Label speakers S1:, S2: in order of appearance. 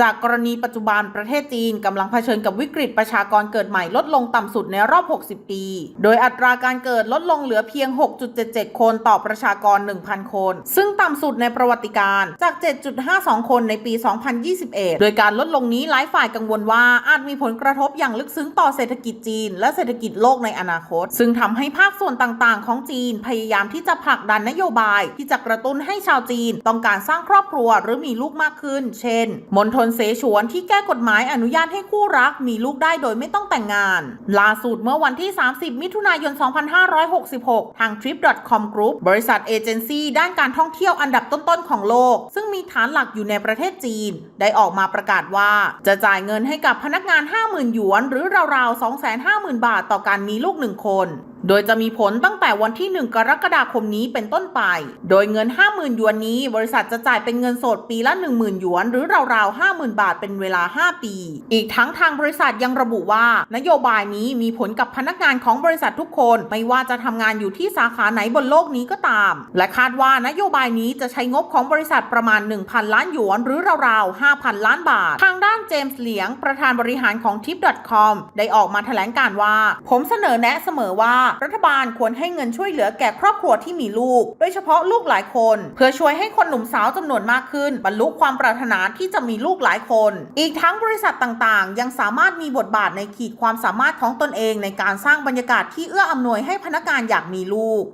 S1: จากกรณีปัจจุบันประเทศจีนกำลังเผชิญกับวิกฤตประชากรเกิดใหม่ลดลงต่ำสุดในรอบ 60 ปี โดยอัตราการเกิดลดลงเหลือเพียง 6.77 คนต่อประชากร 1,000 คน ซึ่งต่ำสุดในประวัติการจาก 7.52 คนในปี 2021 โดยการลดลงนี้หลายฝ่ายกังวลว่าอาจมีผลกระทบอย่างลึกซึ้งต่อเศรษฐกิจจีน และเศรษฐกิจโลกในอนาคต ซึ่งทำให้ภาคส่วนต่างๆ ของจีนพยายามที่จะผลักดันนโยบาย ที่จะกระตุ้นให้ชาวจีน ต้องการสร้างครอบครัวหรือมีลูกมากขึ้น เช่นมณฑลเสฉวนที่แก้กฎหมายอนุญาตให้คู่รักมีลูกได้โดยไม่ต้องแต่งงาน ล่าสุดเมื่อวันที่ 30 มิถุนายน 2566 ทาง Trip.com Group บริษัทเอเจนซี่ด้านการท่องเที่ยวอันดับต้นๆของโลก ซึ่งมีฐานหลักอยู่ในประเทศจีน ได้ออกมาประกาศว่า จะจ่ายเงินให้กับพนักงาน 50,000 หยวน หรือราวๆ 250,000 บาทต่อการมีลูกหนึ่งคนโดยจะมีผลตั้งแต่วันที่ 1 กรกฎาคมนี้เป็นต้นไป โดยเงิน 50,000 หยวนนี้ บริษัทจะจ่ายเป็นเงินสดปีละ 10,000 หยวน หรือราวๆ 50,000 บาทเป็นเวลา 5 ปี อีกทั้งทางบริษัทยังระบุว่า นโยบายนี้มีผลกับพนักงานของบริษัททุกคน ไม่ว่าจะทำงานอยู่ที่สาขาไหนบนโลกนี้ก็ตาม และคาดว่านโยบายนี้จะใช้งบของบริษัทประมาณ 1,000 ล้านหยวน หรือราวๆ 5,000 ล้านบาท ทางด้านเจมส์เหลียง ประธานบริหารของ tip.com ได้ออกมาแถลงการว่า ผมเสนอแนะเสมอว่ารัฐบาลควรให้เงินช่วยเหลือแก่ครอบครัวที่มีลูก โดยเฉพาะลูกหลายคน เพื่อช่วยให้คนหนุ่มสาวจำนวนมากขึ้น บรรลุความปรารถนาที่จะมีลูกหลายคน อีกทั้งบริษัทต่างๆ ยังสามารถมีบทบาทในขีดความสามารถของตนเองในการสร้างบรรยากาศที่เอื้ออำนวยให้พนักงานอยากมีลูก